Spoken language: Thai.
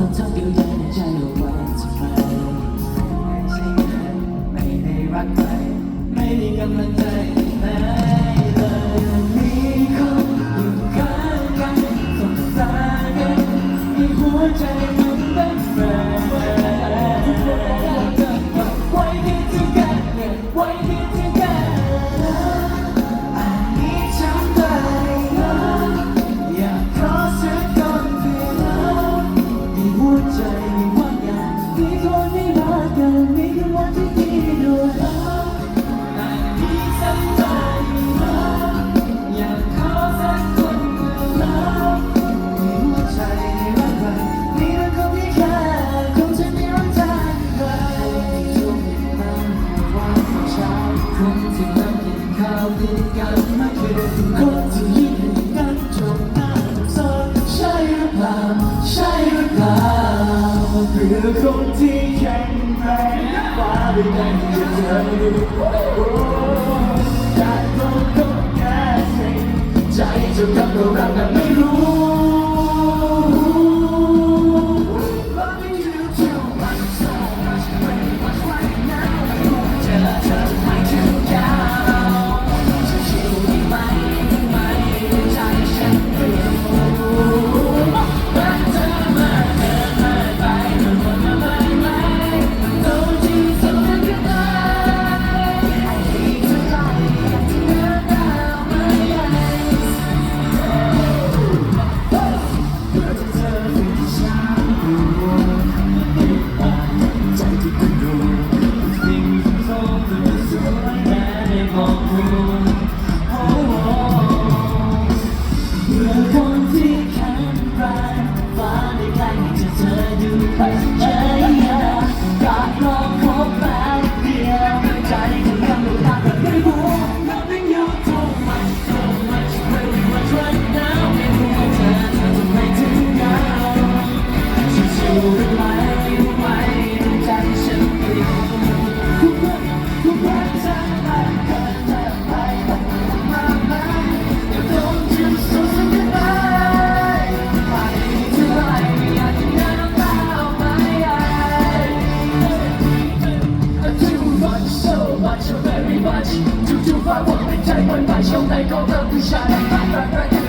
어떻게 변해져요 เขาติดกันไม่เคยคนที่ยิ่งนั้นจบหน้าจบซ้อนใช่หรือเปล่าใช่หรือเปล่าเพื่อคนที่แข็งแรงฟ้าไปได้จะเจอจากตรงตรงแค่สิ่งใจจะทำบเรารักแต่ไม่รู้ sięgaj go do buziaka